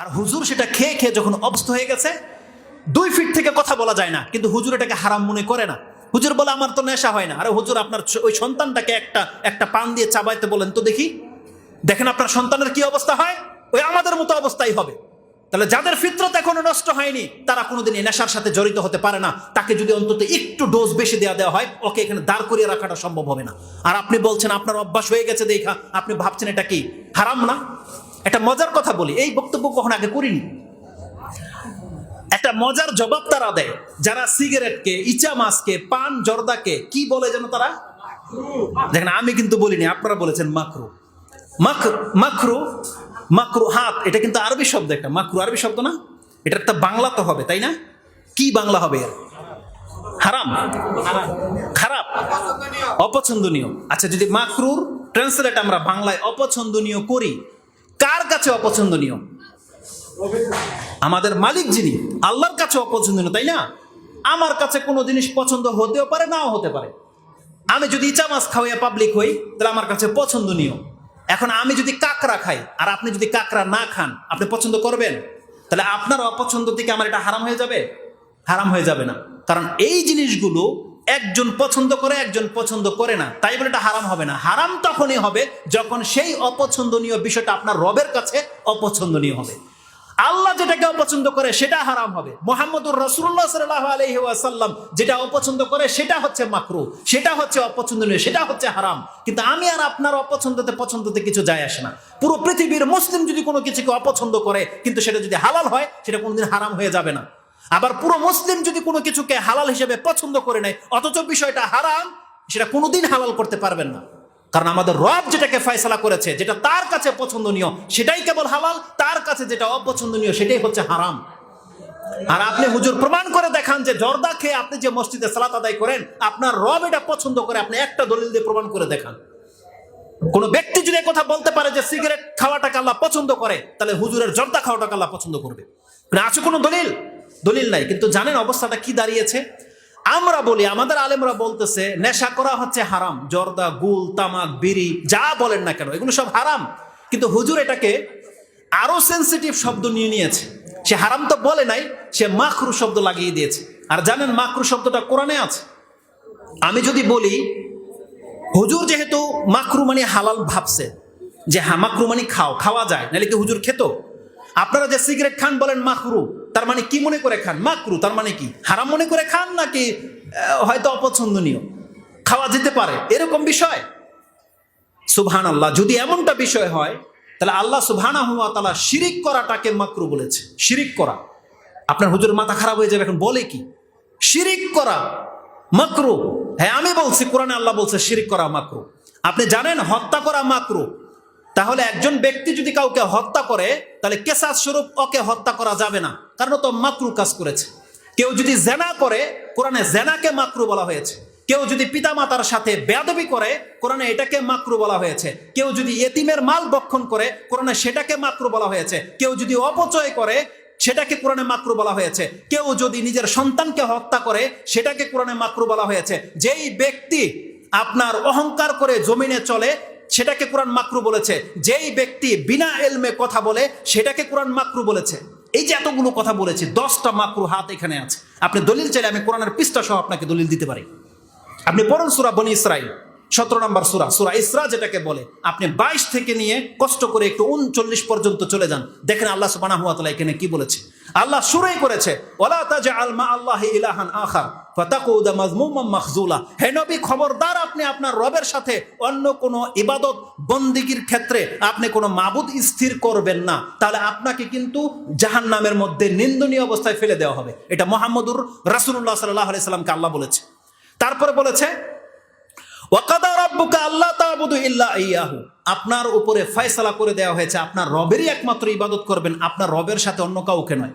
আর হুজুর সেটা খেয়ে খেয়ে যখন অবস্থ হয়ে গেছে, দুই ফিট থেকে কথা বলা যায় না, কিন্তু হুজুর এটাকে হারাম মনে করে না। হুজুর বলে, আমার তো নেশা হয় না। আরে হুজুর, আপনার ওই সন্তানটাকে একটা একটা পান দিয়ে চাবাইতে বলেন তো দেখি। দেখেন আপনার সন্তানের কি অবস্থা হয়? ওই আমাদের মতো অবস্থাই হবে। তাহলে যাদের ফিতরত এখনও নষ্ট হয়নি, তারা কোনোদিন এই নেশার সাথে জড়িত হতে পারে না। তাকে যদি অন্তত একটু ডোজ বেশি দেওয়া দেওয়া হয়, ওকে এখানে দাঁড় করিয়ে রাখাটা সম্ভব হবে না। আর আপনি বলছেন, আপনার অভ্যাস হয়ে গেছে, দেখা। আপনি ভাবছেন এটা কি, হারাম না? একটা মজার কথা বলি, এই বক্তব্য কখন আগে করিনি। একটা মজার জবাব তারা দেয়, যারা সিগারেটকে, ইচা মাছকে, পান জর্দাকে, কি বলে যেন তারা? দেখেন, আমি কিন্তু বলিনি, আপনারা বলেছেন মাকরু। মাক- মাকরু মাকরু হাত, এটা কিন্তু আরবি শব্দ একটা, মাকরু আরবি শব্দ না? এটা একটা বাংলা তো হবে, তাই না? কি বাংলা হবে এর? হারাম। খারাপ। অপছন্দনীয়। আচ্ছা যদি মাকরুর ট্রান্সলেট আমরা বাংলায় অপছন্দনীয় কার কাছে অপছন্দনীয়? আমাদের মালিক যিনি, আল্লাহর কাছে অপছন্দনীয়, তাই না? আমার কাছে কোনো জিনিস পছন্দ হতেও পারে, নাও হতে পারে। আমি যদি ইচা মাছ খাওয়াইয়া পাবলিক হই, তাহলে আমার কাছে পছন্দনীয়। এখন আমি যদি কাকড়া খাই, আর আপনি যদি কাকড়া না খান, আপনি পছন্দ করবেন? তাহলে আপনার অপছন্দ থেকে আমার এটা হারাম হয়ে যাবে? হারাম হয়ে যাবে না। কারণ এই জিনিসগুলো একজন পছন্দ করে, একজন পছন্দ করে না। তাই বলে এটা হারাম হবে না। হারাম তখনই হবে যখন সেই অপছন্দনীয় বিষয়টা আপনার রবের কাছে অপছন্দনীয় হবে। আল্লাহ যেটাকে অপছন্দ করে, সেটা হারাম হবে। মোহাম্মদুর রসুল্লাহ সাল্লাহ আলহি ওয়াসাল্লাম যেটা অপছন্দ করে, সেটা হচ্ছে মাকরু, সেটা হচ্ছে অপছন্দনীয়, সেটা হচ্ছে হারাম। কিন্তু আমি আর আপনার অপছন্দতে পছন্দতে কিছু যায় আসে না। পুরো পৃথিবীর মুসলিম যদি কোনো কিছুকে অপছন্দ করে, কিন্তু সেটা যদি হালাল হয়, সেটা কোনোদিন হারাম হয়ে যাবে না। আবার পুরো মুসলিম যদি কোনো কিছুকে হালাল হিসেবে পছন্দ করে নেয়, অথচ বিষয়টা হারাম, সেটা কোনোদিন হালাল করতে পারবেন না। কারণ আমাদের রব যেটাকে ফয়সালা করেছে, যেটা তার কাছে পছন্দনীয়, সেটাই কেবল হালাল, তার কাছে যেটা অপছন্দনীয়, সেটাই হচ্ছে হারাম। আর আপনি হুজুর প্রমাণ করে দেখান যে জর্দা খেয়ে আপনি যে মসজিদে সালাত আদায় করেন, আপনার রব এটা পছন্দ করে, আপনি একটা দলিল দিয়ে প্রমাণ করে দেখান। কোন ব্যক্তি যদি কথা বলতে পারে যে সিগারেট খাওয়াটাকে আল্লাহ পছন্দ করে, তাহলে হুজুরের জর্দা খাওয়াটাকে আল্লাহ পছন্দ করবে। আছে কোনো দলিল? দলিল নাই, কিন্তু জানেন অবস্থাটা কি দাঁড়িয়েছে? আমরা বলি, আমাদের আলেমরা বলতেছে, নেশা করা হচ্ছে হারাম, জর্দা, গুল, তামাক, বিড়ি, যা বলেন না কেন, এগুলো সব হারাম। কিন্তু হুজুর এটাকে আরও সেন্সিটিভ শব্দ নিয়ে নিয়েছে। সে হারাম তো বলে নাই, সে মাখরু শব্দ লাগিয়ে দিয়েছে। আর জানেন মাখরু শব্দটা কোরআনে আছে? আমি যদি বলি, হুজুর যেহেতু মাকরু মানে হালাল ভাবছে, যে হ্যাঁ মাকরু মানে খাও, খাওয়া যায়, নাহলে কি হুজুর খেত? আপনারা যে সিগারেট খান বলেন মাকরু তার মানে কি মনে করে খান? মাকরু তার মানে কি? হারাম মনে করে খান নাকি হয়তো অপছন্দনীয়? খাওয়া যেতে পারে, এরকম বিষয়? সুবহান আল্লাহ যদি এমনটা বিষয় হয়, তাহলে আল্লাহ সুবহানা হুয়া তালা শিরিক করাটাকে মাকরু বলেছে। শিরিক করা। আপনার হুজুর মাথা খারাপ হয়ে যাবে এখন, বলে কি? শিরিক করা মাকরু হ্যাঁ আমি বলছি, কোরআনে আল্লাহ বলছে, শিরিক করা মাকরু আপনি জানেন, হত্যা করা মাকরু তাহলে একজন ব্যক্তি যদি কাউকে হত্যা করে, তাহলে কেসাস স্বরূপ ওকে হত্যা করা যাবে না। কারণ তো মাকরু কাজ করেছে। কেউ যদি জেনা করে, কোরআনে জেনাকে মাকরু বলা হয়েছে। কেউ যদি পিতামাতার সাথে বেয়াদবি করে, কোরআনে এটাকে মাকরু বলা হয়েছে। কেউ যদি এতিমের মাল বক্ষণ করে, কোরআনে সেটাকে মাকরু বলা হয়েছে। কেউ যদি অপচয় করে, সেটাকে কোরআনে মাকরু বলা হয়েছে। কেউ যদি নিজের সন্তানকে হত্যা করে, সেটাকে কোরআনে মাকরু বলা হয়েছে। যেই ব্যক্তি আপনার অহংকার করে জমিনে চলে সেটাকে কোরআন মাকরু বলেছে। যেই ব্যক্তি বিনা এলমে কথা বলে, সেটাকে কোরআন মাকরু বলেছে। এই যে এতগুলো কথা বলেছি, দশটা মাকরু হাত এখানে আছে। আপনি দলিল চাইলে আমি কোরআনের পৃষ্ঠা সহ আপনাকে দলিল দিতে পারি। আপনি পড়ুন সুরা বনি ইসরাইল সতেরো নম্বর সুরা সুরা ইসরা যেটাকে বলে। আপনি বাইশ থেকে নিয়ে কষ্ট করে একটু উনচল্লিশ পর্যন্ত চলে যান। দেখেন আল্লাহ সুবাহ এখানে কি বলেছে। আল্লাহ সুরাই করেছে ওলা তাজা আলমা আল্লাহ ইলাহান আখার। ফাতাকুদা মাজমুমাম মাখজুলা। হে নবী, খবরদার আপনি আপনার রবের সাথে। অন্য কোনো ইবাদত বন্দিগির ক্ষেত্রে আপনি কোনো মাবুদ স্থির করবেন না। তাহলে আপনাকে কিন্তু জাহান্নামের মধ্যে নিন্দনীয় অবস্থায় ফেলে দেওয়া হবে। এটা মোহাম্মদুর রাসুল্লাহ সাল্লাহ আলি সাল্লামকে আল্লাহ বলেছে। তারপরে বলেছে ওয়াকাদা রাব্বুকা আল্লাহ তাবুদু ইল্লা ইয়াহু। আপনার উপরে ফয়সালা করে দেওয়া হয়েছে। আপনার রবেরই একমাত্র ইবাদত করবেন। আপনার রবের সাথে অন্য কাউকে নয়।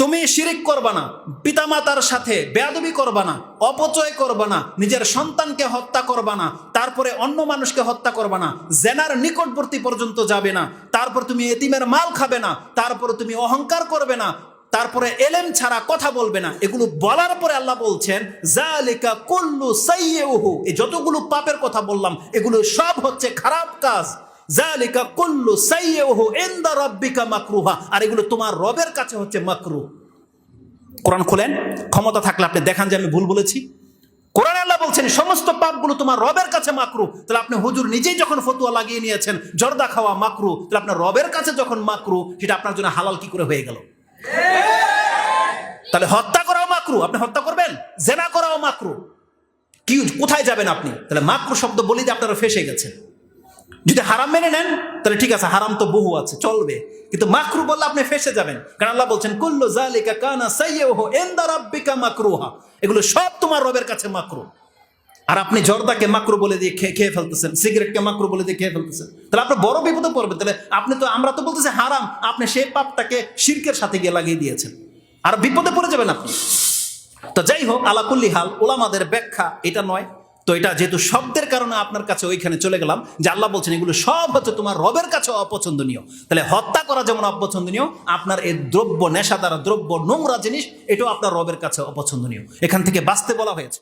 তুমি শিরিক করবা না, পিতামাতার সাথে বেয়াদবি করবা না, অপচয় করবা না, নিজের সন্তানকে হত্যা করবা না, তারপরে অন্য মানুষকে হত্যা করবা না, জেনার নিকটবর্তী পর্যন্ত যাবে না, তারপর তুমি এতিমের মাল খাবে না, তারপর তুমি অহংকার করবে না, তারপরে এলেম ছাড়া কথা বলবে না, এগুলো বলার পরে আল্লাহ বলছেন জালিকা কুল্লু সাইয়্যুহু এই যতগুলো পাপের কথা বললাম, এগুলো সব হচ্ছে খারাপ কাজ। জালিকা কুল্লু সাইয়্যুহু ইনদা রাব্বিকা মাকরুহা। আর এগুলো তোমার রবের কাছে হচ্ছে মাকরু। কোরআন খুলেন, ক্ষমতা থাকলে আপনি দেখান যে আমি ভুল বলেছি। কোরআন আল্লাহ বলছেন, সমস্ত পাপগুলো তোমার রবের কাছে মাকরু। তাহলে আপনি হুজুর নিজেই যখন ফতুয়া লাগিয়ে নিয়েছেন, জর্দা খাওয়া মাকরু, তাহলে আপনার রবের কাছে যখন মাকরু, সেটা আপনার জন্য হালাল কি করে হয়ে গেল? তাহলে হত্যা করাও মাকরু, আপনি হত্যা করবেন? জেনা করাও মাকরু। কি, কোথায় যাবেন আপনি? তাহলে মাকরু শব্দ বলি যে আপনারা ফেসে গেছেন। যদি হারাম মেনে নেন, তাহলে ঠিক আছে, হারাম তো বহু আছে, চলবে। কিন্তু মাকরু বললে আপনি ফেসে যাবেন। কারণ আল্লাহ বলছেন, কুল্লু জালিকা কানা সাইয়্যুহু ইনদা রাব্বিকা মাকরুহা। এগুলো সব তোমার রবের কাছে মাকরু। আর আপনি জর্দাকে মাকরু বলে দিয়ে খেয়ে খেয়ে ফেলতেছেন, সিগারেটকে মাকরু বলে দিয়ে খেয়ে ফেলতেছেন। তাহলে আপনি বড় বিপদে পড়বেন। তাহলে আপনি তো, আমরা তো বলতেছি হারাম, আপনি সেই পাপটাকে শিরকের সাথে গিয়ে লাগিয়ে দিয়েছেন। আর বিপদে পড়ে যাবেন আপনি। তো যাই হোক আলাকুল্লি হাল ওলামাদের ব্যাখ্যা এটা নয়। তো এটা যেহেতু শব্দের কারণে আপনার কাছে ওইখানে চলে গেলাম যে আল্লাহ বলছেন, এগুলো সব হচ্ছে তোমার রবের কাছে অপছন্দনীয়। তাহলে হত্যা করা যেমন অপছন্দনীয়, আপনার এই দ্রব্য নেশা দ্বারা দ্রব্য নোংরা জিনিস, এটাও আপনার রবের কাছে অপছন্দনীয়। এখান থেকে বাঁচতে বলা হয়েছে।